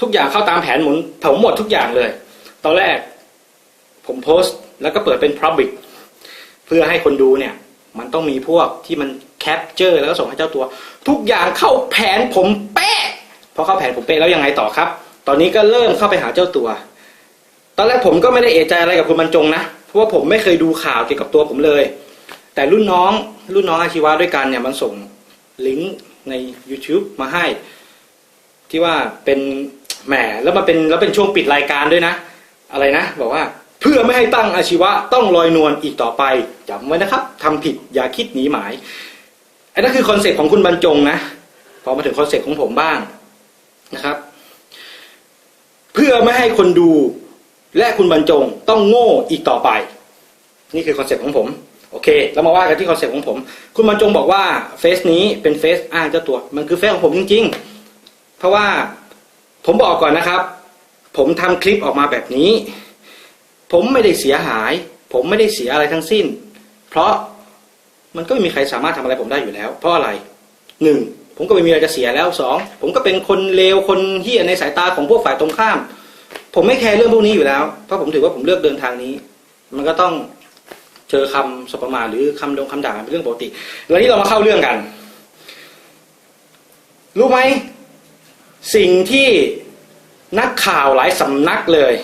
ทุกอย่างเข้าตามแผนหมุนผมหมดทุกอย่างเลย ตอนแรก ผมโพสต์แล้วก็เปิดเป็น Public เพื่อให้คนดูเนี่ย มันต้องมีพวกที่มันแคปเจอร์แล้วก็ส่งให้เจ้าตัว ทุกอย่างเข้าแผนผมเป๊ะพอเข้าแผนผมเป๊ะแล้วยังไงต่อครับ ตอนนี้ก็เริ่มเข้าไปหาเจ้าตัว ตอนแรกผมก็ไม่ได้เอะใจอะไรกับคุณบรรจงนะเพราะว่าผมไม่เคยดูข่าวเกี่ยวกับตัวผมเลย แต่รุ่นน้องรุ่นน้องอาชีวะด้วยกันเนี่ยมันส่งลิงก์ใน YouTube มาให้ ที่ว่าเป็น แหมแล้วมันเป็นแล้วเป็นช่วงปิดรายการด้วยนะ อะไรนะ บอกว่าเพื่อไม่ให้ตั้งอาชีวะต้องลอยนวลอีกต่อไปจำไว้นะครับทำผิดอย่าคิดหนีหมายอันนั้นคือคอนเซ็ปต์ของคุณบรรจงนะพอมาถึงคอนเซ็ปต์ของผมบ้างนะครับ เพื่อไม่ให้คนดูและคุณบรรจงต้องโง่อีกต่อไป นี่คือคอนเซ็ปต์ของผมโอเคแล้วมาว่ากันที่คอนเซ็ปต์ของผม คุณบรรจงบอกว่าเฟซนี้เป็นเฟซอ้างเจ้าตัว มันคือเฟซของผมจริง ๆ เพราะว่า ผมบอกก่อนนะครับ ผมทำคลิปออกมาแบบนี้ ผมไม่ได้เสียหาย ผมไม่ได้เสียอะไรทั้งสิ้น เพราะมันก็ไม่มีใครสามารถทำอะไรผมได้อยู่แล้ว เพราะอะไรหนึ่งผมก็ไม่มีอะไรจะเสียแล้วสองผมก็เป็นคนเลวคนเฮี้ยในสายตาของพวกฝ่ายตรงข้าม ผมไม่แคร์เรื่องพวกนี้อยู่แล้ว เพราะผมถือว่าผมเลือกเดินทางนี้ มันก็ต้องเจอคำสบประมาหรือคำดงคำด่าเป็นเรื่องปกติ แล้วนี้เรามาเข้าเรื่องกัน รู้ไหม สิ่งที่นักข่าวหลายสำนักเลย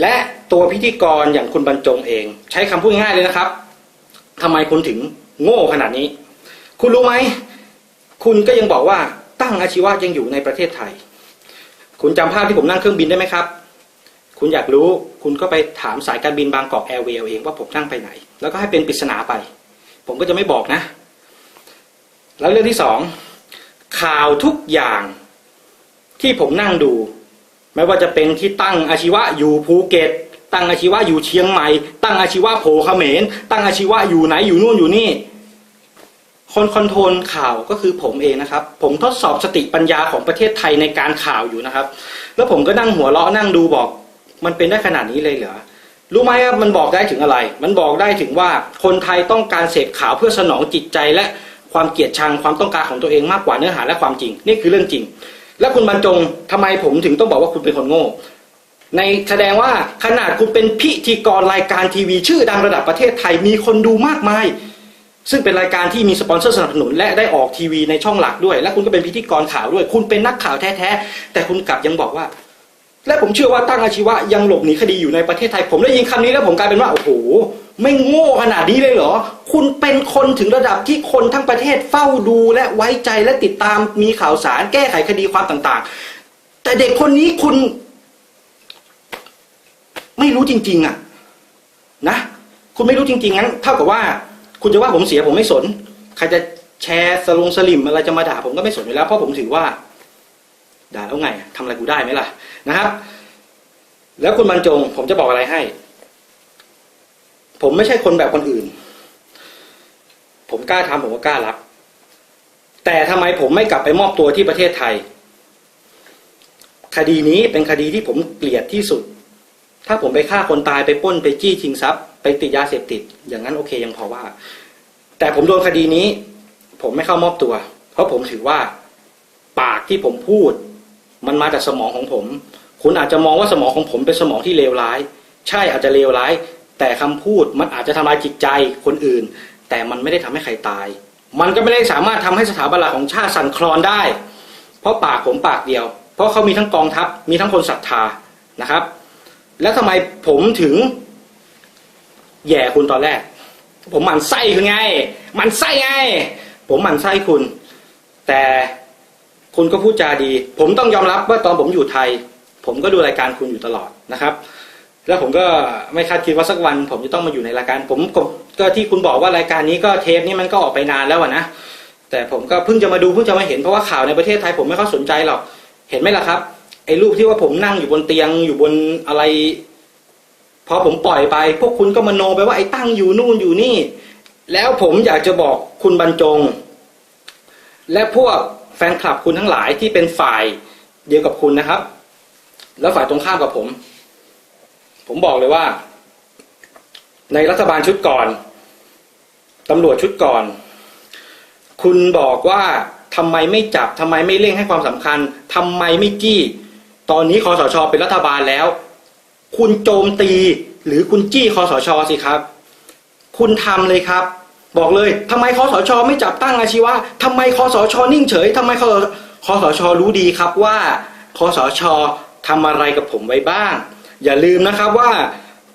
และตัวพิธีกรอย่างคุณบรรจงเอง ใช้คำพูดง่ายเลยนะครับทำไมคุณถึงโง่ขนาดนี้ คุณรู้ไหม คุณก็ยังบอกว่าตั้งอาชีวะยังอยู่ในประเทศไทย คุณจำภาพที่ผมนั่งเครื่องบินได้ไหมครับ คุณอยากรู้คุณก็ไปถามสายการบินบางกอกแอร์เวย์เองว่าผมนั่งไปไหน แล้วก็ให้เป็นปริศนาไป ผมก็จะไม่บอกนะ แล้วเรื่องที่สองข่าวทุกอย่าง ที่ผมนั่งดู ไม่ว่าจะเป็นที่ตั้งอาชีวะอยู่ภูเก็ต ตั้งอาชีวะอยู่เชียงใหม่ ตั้งอาชีวะโผเขมร ตั้งอาชีวะอยู่ไหนอยู่นู่นอยู่นี่ คนคอนโทรลข่าวก็คือผมเองนะครับ ผมทดสอบสติปัญญาของประเทศไทยในการข่าวอยู่นะครับ แล้วผมก็นั่งหัวเราะนั่งดูบอก มันเป็นได้ขนาดนี้เลยเหรอรู้ไหมครับมันบอกได้ถึงอะไร มันบอกได้ถึงว่าคนไทยต้องการเสพข่าวเพื่อสนองจิตใจและความเกลียดชังความต้องการของตัวเองมากกว่าเนื้อหาและความจริง นี่คือเรื่องจริง แล้วคุณบรรจงทำไมผมถึงต้องบอกว่าคุณเป็นคนโง่ ในแสดงว่าขนาดคุณเป็นพิธีกรรายการทีวีชื่อดังระดับประเทศไทยมีคนดูมากมาย ซึ่งเป็นรายการที่มีสปอนเซอร์สนับสนุน และได้ออกทีวีในช่องหลักด้วย และคุณก็เป็นพิธีกรข่าวด้วย คุณเป็นนักข่าวแท้ๆแต่คุณกลับยังบอกว่า และผมเชื่อว่าตั้งอาชีวะยังหลบหนีคดีอยู่ในประเทศไทย ผมได้ยินคำนี้แล้วผมกลายเป็นว่าโอ้โห ไม่โง่ขนาดนี้เลยเหรอ คุณเป็นคนถึงระดับที่คนทั้งประเทศเฝ้าดูและไว้ใจและติดตามมีข่าวสารแก้ไขคดีความต่าง ๆ แต่เด็กคนนี้คุณ ไม่รู้จริง ๆ อะ นะ คุณไม่รู้จริง ๆ งั้นเท่ากับว่า คุณจะว่าผมเสียผมไม่สน ใครจะแชร์สลงสลิมอะไรจะมาด่าผมก็ไม่สนอยู่แล้วเพราะผมถือว่า ด่าแล้วไงทำอะไรกูได้ไหมล่ะนะครับ แล้วคุณบรรจงผมจะบอกอะไรให้ ผมไม่ใช่คนแบบคนอื่น ผมกล้าทำผมก็กล้ารับ แต่ทำไมผมไม่กลับไปมอบตัวที่ประเทศไทย คดีนี้เป็นคดีที่ผมเกลียดที่สุด ถ้าผมไปฆ่าคนตายไปป้นไปจี้ชิงทรัพย์ ไปติดยาเสพติด อย่างนั้นโอเคยังพอว่า แต่ผมโดนคดีนี้ ผมไม่เข้ามอบตัว เพราะผมถือว่าปากที่ผมพูด มันมาจากสมองของผม คุณอาจจะมองว่าสมองของผมเป็นสมองที่เลวร้าย ใช่อาจจะเลวร้าย แต่คำพูดมันอาจจะทำลายจิตใจคนอื่น แต่มันไม่ได้ทำให้ใครตาย มันก็ไม่ได้สามารถทำให้สถาบันหลักของชาติสั่นคลอนได้ เพราะปากผมปากเดียว เพราะเขามีทั้งกองทัพมีทั้งคนศรัทธานะครับ แล้วทำไมผมถึงแย่คุณตอนแรก ผมหมั่นไส้คุณไงหมั่นไส้ไง ผมหมั่นไส้คุณ แต่คุณก็พูดจาดี ผมต้องยอมรับว่าตอนผมอยู่ไทย ผมก็ดูรายการคุณอยู่ตลอดนะครับ แล้วผมก็ไม่คาดคิดว่าสักวัน ผมจะต้องมาอยู่ในรายการผมก็ที่คุณบอกว่ารายการนี้ก็เทปนี้มันก็ออกไปนานแล้วอะนะแต่ผมก็เพิ่งจะมาดูเพิ่งจะมาเห็นเพราะว่าข่าวในประเทศไทยผมไม่ค่อยสนใจหรอกเห็นไหมล่ะครับไอ้รูปที่ว่าผมนั่งอยู่บนเตียงอยู่บนอะไรพอผมปล่อยไป พวกคุณก็มโนไปว่าไอ้ตั้งอยู่นู่นอยู่นี่ แล้วผมอยากจะบอกคุณบรรจง และพวกแฟนคลับคุณทั้งหลายที่เป็นฝ่ายเดียวกับคุณนะครับ แล้วฝ่ายตรงข้ามกับผม ผมบอกเลยว่า ในรัฐบาลชุดก่อนตำรวจชุดก่อน คุณบอกว่าทำไมไม่จับทำไมไม่เร่งให้ความสำคัญทำไมไม่จี้ ตอนนี้คอสชเป็นรัฐบาลแล้ว คุณโจมตี หรือคุณจี้คอสชสิครับ คุณทำเลยครับ บอกเลยทำไมคอสชไม่จับตั้งอาชีวะทำไมคอสชนิ่งเฉยทำไมคอสคอสชรู้ดีครับว่าคอสชทำอะไรกับผมไว้บ้าง อย่าลืมนะครับว่า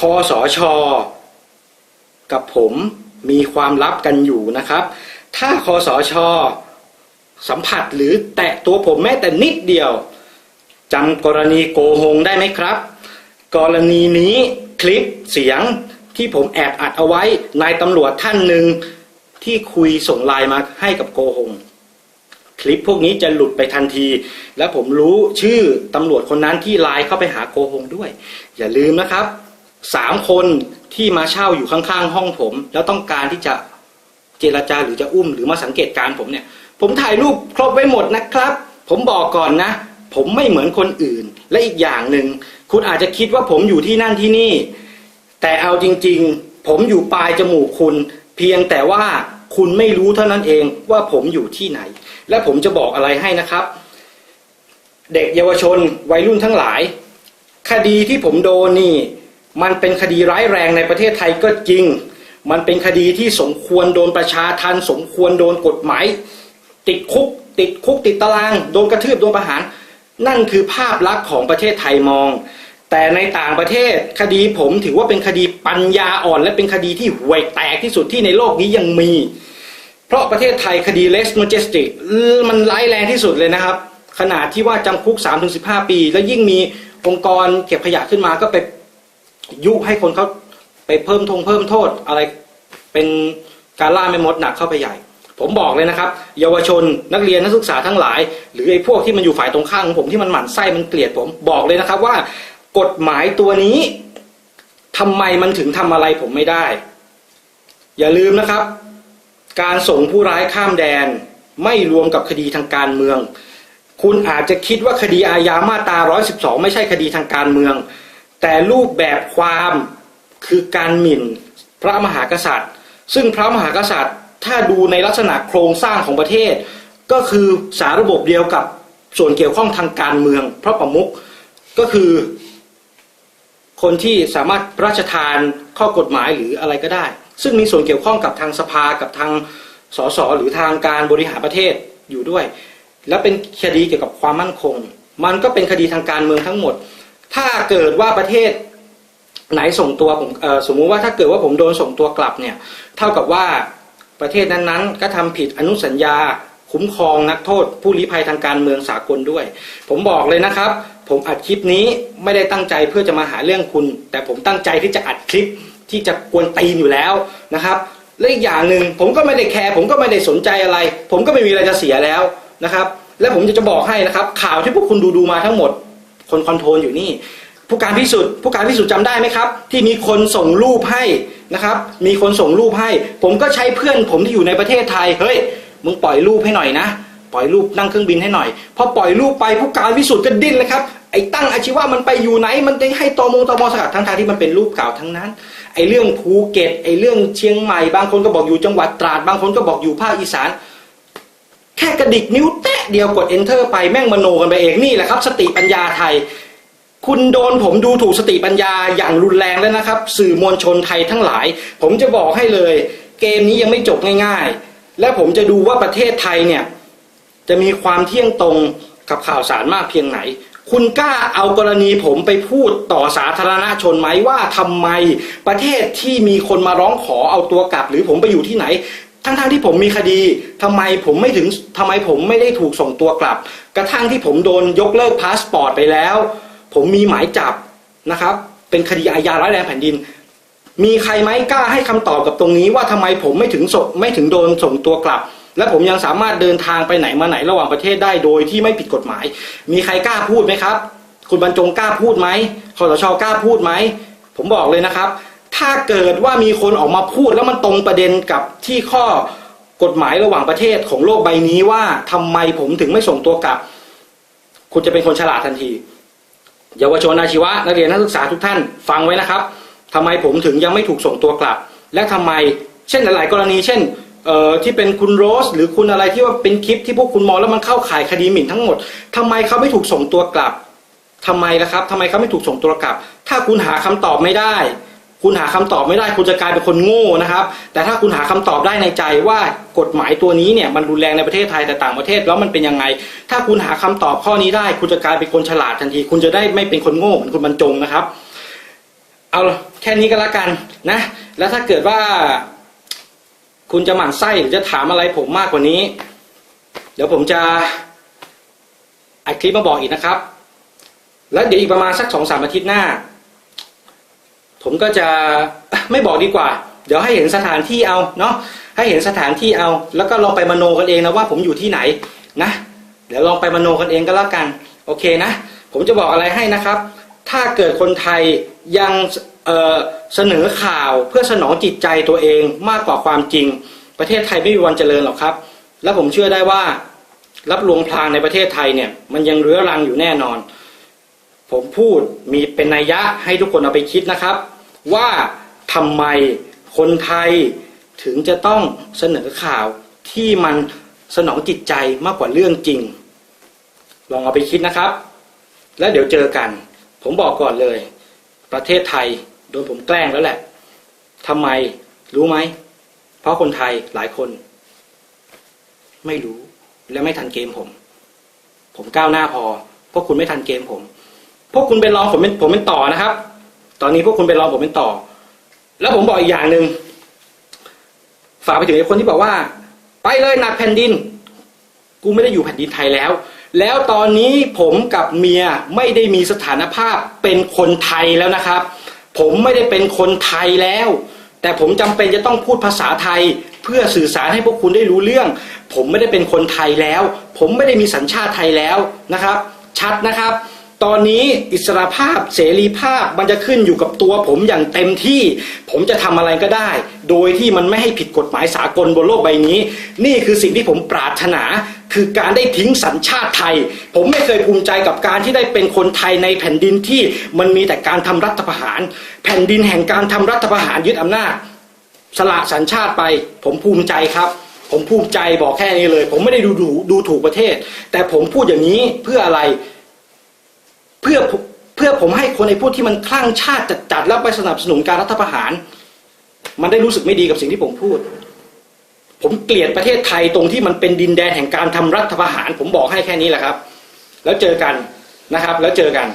คอสชกับผมมีความลับกันอยู่นะครับ ถ้าคอสชสัมผัสหรือแตะตัวผมแม้แต่นิดเดียวจำกรณีโกหงได้ไหมครับ กรณีนี้คลิปเสียงที่ผมแอบอัดเอาไว้นายตำรวจท่านหนึ่งที่คุยส่งไลน์มาให้กับโกหง คลิปพวกนี้จะหลุดไปทันที และผมรู้ชื่อตำรวจคนนั้นที่ไลน์เข้าไปหาโกหงด้วย อย่าลืมนะครับสามคนที่มาเช่าอยู่ข้างๆ ห้องผม แล้วต้องการที่จะเจรจาหรือจะอุ้มหรือมาสังเกตการณ์ผมเนี่ย ผมถ่ายรูปครบไว้หมดนะครับ ผมบอกก่อนนะ ผมไม่เหมือนคนอื่น และอีกอย่างหนึ่งคุณอาจจะคิดว่าผมอยู่ที่นั่นที่นี่ แต่เอาจริง ๆ ผมอยู่ปลายจมูกคุณ เพียงแต่ว่า คุณไม่รู้เท่านั้นเองว่าผมอยู่ที่ไหน และผมจะบอกอะไรให้นะครับ เด็กเยาวชนวัยรุ่นทั้งหลาย คดีที่ผมโดนนี่ มันเป็นคดีร้ายแรงในประเทศไทยก็จริง มันเป็นคดีที่สมควรโดนประชาทันสมควรโดนกฎหมาย ติดคุก ติดคุกติดตาราง โดนกระทืบโดนประหาร นั่นคือภาพลักษณ์ของประเทศไทยมองแต่ในต่างประเทศคดีผมถือว่าเป็นคดีปัญญาอ่อน และเป็นคดีที่ห่วยแตกที่สุดที่ในโลกนี้ยังมี เพราะประเทศไทยคดี less majestic มันร้ายแรงที่สุดเลยนะครับ ขนาดที่ว่าจำคุก 3-15 ปี แล้วยิ่งมีองค์กรเก็บขยะขึ้นมาก็ไปยุให้คนเขาไปเพิ่มทงเพิ่มโทษอะไรเป็นการล่าไม่มดหนักเข้าไปใหญ่ ผมบอกเลยนะครับ เยาวชนนักเรียนนักศึกษาทั้งหลาย หรือไอ้พวกที่มันอยู่ฝ่ายตรงข้ามของผมที่มันหมั่นไส้มันเกลียดผมบอกเลยนะครับว่า กฎหมายตัวนี้ทำไมมันถึงทำอะไรผมไม่ได้ อย่าลืมนะครับ การส่งผู้ร้ายข้ามแดนไม่รวมกับคดีทางการเมือง คุณอาจจะคิดว่าคดีอาญามาตรา 112 ไม่ใช่คดีทางการเมือง แต่รูปแบบความคือการหมิ่นพระมหากษัตริย์ ซึ่งพระมหากษัตริย์ถ้าดูในลักษณะโครงสร้างของประเทศ ก็คือสารระบบเดียวกับส่วนเกี่ยวข้องทางการเมือง พระประมุขก็คือ คนที่สามารถพระราชทานข้อกฎหมายหรืออะไรก็ได้ ซึ่งมีส่วนเกี่ยวข้องกับทางสภากับทางสสหรือทางการบริหารประเทศอยู่ด้วย และเป็นคดีเกี่ยวกับความมั่นคง มันก็เป็นคดีทางการเมืองทั้งหมด ถ้าเกิดว่าประเทศไหนส่งตัวผมสมมุติว่าถ้าเกิดว่าผมโดนส่งตัวกลับเนี่ยเท่ากับว่าประเทศนั้นๆ ก็ทำผิดอนุสัญญา คุ้มครองนักโทษ ผู้ลี้ภัยทางการเมืองสากลด้วย ผมบอกเลยนะครับ ผมอัดคลิปนี้ไม่ได้ตั้งใจเพื่อจะมาหาเรื่องคุณ แต่ผมตั้งใจที่จะอัดคลิป ที่จะกวนตีนอยู่แล้วนะครับและอีกอย่างหนึ่งผมก็ไม่ได้แคร์ผมก็ไม่ได้สนใจอะไร ผมก็ไม่มีอะไรจะเสียแล้วนะครับ และผมจะจะบอกให้นะครับ ข่าวที่พวกคุณดูดูมาทั้งหมด คนคอนโทรลอยู่นี่ ผู้การพิสุทธิ์ผู้การพิสุทธิ์จำได้ไหมครับ ที่มีคนส่งรูปให้นะครับ มีคนส่งรูปให้ ผมก็ใช้เพื่อนผมที่อยู่ในประเทศไทยเฮ้ยมึงปล่อยรูปให้หน่อยนะปล่อยรูปนั่งเครื่องบินให้หน่อย พอปล่อยรูปไปผู้การพิสุทธิ์ก็ดิ้นเลยครับไอ้ตั้งอาชีวะมันไปอยู่ไหน มันจะให้ตอมงตอมอสกัดทั้งทางที่มันเป็นรูปเก่าทั้งนั้น ไอเรื่องภูเก็ตไอเรื่องเชียงใหม่บางคนก็บอกอยู่จังหวัดตราด บางคนก็บอกอยู่ภาคอีสาน แค่กระดิกนิ้วแตะเดียวกด enter ไปแม่งมโนกันไปเองนี่แหละครับ สติปัญญาไทย คุณโดนผมดูถูกสติปัญญาอย่างรุนแรงแล้วนะครับ สื่อมวลชนไทยทั้งหลาย ผมจะบอกให้เลย เกมนี้ยังไม่จบง่าย ๆ และผมจะดูว่าประเทศไทยเนี่ยจะมีความเที่ยงตรงกับข่าวสารมากเพียงไหน คุณกล้าเอากรณีผมไปพูดต่อสาธารณชนไหมว่าทำไมประเทศที่มีคนมาร้องขอเอาตัวกลับ หรือผมไปอยู่ที่ไหน ทั้งๆที่ผมมีคดีทำไมผมไม่ถึงทำไมผมไม่ได้ถูกส่งตัวกลับ กระทั่งที่ผมโดนยกเลิกพาสปอร์ตไปแล้ว ผมมีหมายจับนะครับ เป็นคดีอาญาร้ายแรงแผ่นดิน มีใครไหมกล้าให้คำตอบกับตรงนี้ว่าทำไมผมไม่ถึงส่งไม่ถึงโดนส่งตัวกลับ และผมยังสามารถเดินทางไปไหนมาไหนระหว่างประเทศได้โดยที่ไม่ผิดกฎหมาย มีใครกล้าพูดไหมครับ คุณบรรจงกล้าพูดไหมคอสชกล้าพูดไหม ผมบอกเลยนะครับ ถ้าเกิดว่ามีคนออกมาพูดแล้วมันตรงประเด็นกับที่ข้อกฎหมายระหว่างประเทศของโลกใบนี้ว่าทำไมผมถึงไม่ส่งตัวกลับ คุณจะเป็นคนฉลาดทันที เยาวชนอาชีวะนักเรียนนักศึกษาทุกท่านฟังไว้นะครับทำไมผมถึงยังไม่ถูกส่งตัวกลับ และทำไมเช่นหลาย ๆ กรณีเช่น เอ่อที่เป็นคุณโรส หรือคุณอะไรที่ว่าเป็นคลิปที่พวกคุณมองแล้วมันเข้าข่ายคดีหมิ่นทั้งหมดทำไมเขาไม่ถูกส่งตัวกลับทำไมล่ะครับทำไมเขาไม่ถูกส่งตัวกลับ ถ้าคุณหาคำตอบไม่ได้ คุณหาคำตอบไม่ได้ คุณจะกลายเป็นคนโง่นะครับ แต่ถ้าคุณหาคำตอบได้ในใจว่ากฎหมายตัวนี้เนี่ยมันรุนแรงในประเทศไทยแต่ต่างประเทศแล้วมันเป็นยังไง ถ้าคุณหาคำตอบข้อนี้ได้ คุณจะกลายเป็นคนฉลาดทันที คุณจะได้ไม่เป็นคนโง่เหมือนคุณบรรจงนะครับ เอาแค่นี้ก็แล้วกันนะ แล้วถ้าเกิดว่า คุณจะหมั่นไส้หรือจะถามอะไรผมมากกว่านี้ เดี๋ยวผมจะอัดคลิปมาบอกอีกนะครับ แล้วเดี๋ยวอีกประมาณสักสองสามอาทิตย์หน้า ผมก็จะอะไม่บอกดีกว่า เดี๋ยวให้เห็นสถานที่เอาเนาะให้เห็นสถานที่เอา แล้วก็ลองไปมโนกันเองนะว่าผมอยู่ที่ไหนนะ เดี๋ยวลองไปมโนกันเองก็แล้วกัน โอเคนะ ผมจะบอกอะไรให้นะครับ ถ้าเกิดคนไทยยัง เสนอข่าวเพื่อสนองจิตใจตัวเองมากกว่าความจริง ประเทศไทยไม่มีวันเจริญหรอกครับ และผมเชื่อได้ว่ารับลวงพรางในประเทศไทยเนี่ยมันยังเรื้อรังอยู่แน่นอน ผมพูดมีเป็นนัยยะให้ทุกคนเอาไปคิดนะครับ ว่าทำไมคนไทยถึงจะต้องเสนอข่าวที่มันสนองจิตใจมากกว่าเรื่องจริง ลองเอาไปคิดนะครับ แล้วเดี๋ยวเจอกัน ผมบอกก่อนเลย ประเทศไทย โดนผมแกล้งแล้วแหละทำไมรู้ไหม เพราะคนไทยหลายคน ไม่รู้และไม่ทันเกมผม ผมก้าวหน้าพอพวกคุณไม่ทันเกมผม พวกคุณเป็นรองผมเป็นผมเป็นต่อนะครับ ตอนนี้พวกคุณเป็นรองผมเป็นต่อ แล้วผมบอกอีกอย่างหนึ่งฝากไปถึงไอ้คนที่บอกว่า ไปเลยหนักแผ่นดิน กูไม่ได้อยู่แผ่นดินไทยแล้ว แล้วตอนนี้ผมกับเมียไม่ได้มีสถานภาพเป็นคนไทยแล้วนะครับ ผมไม่ได้เป็นคนไทยแล้ว แต่ผมจำเป็นจะต้องพูดภาษาไทย เพื่อสื่อสารให้พวกคุณได้รู้เรื่อง ผมไม่ได้เป็นคนไทยแล้ว ผมไม่ได้มีสัญชาติไทยแล้วนะครับ ชัดนะครับ ตอนนี้อิสรภาพเสรีภาพมันจะขึ้นอยู่กับตัวผมอย่างเต็มที่ ผมจะทำอะไรก็ได้ โดยที่มันไม่ให้ผิดกฎหมายสากลบนโลกใบนี้ นี่คือสิ่งที่ผมปรารถนา คือการได้ทิ้งสัญชาติไทย ผมไม่เคยภูมิใจกับการที่ได้เป็นคนไทยในแผ่นดินที่มันมีแต่การทำรัฐประหาร แผ่นดินแห่งการทำรัฐประหารยึดอำนาจ สละสัญชาติไป ผมภูมิใจครับผมภูมิใจบอกแค่นี้เลย ผมไม่ได้ดูดูดูถูกประเทศ แต่ผมพูดอย่างนี้เพื่ออะไร เพื่อเพื่อผมให้คนในพวกที่มันคลั่งชาติจัดๆแล้วไปสนับสนุนการรัฐประหาร มันได้รู้สึกไม่ดีกับสิ่งที่ผมพูด ผมเกลียดประเทศไทยตรงที่มันเป็นดินแดนแห่งการทำรัฐประหาร ผมบอกให้แค่นี้แหละครับ แล้วเจอกันนะครับ แล้วเจอกัน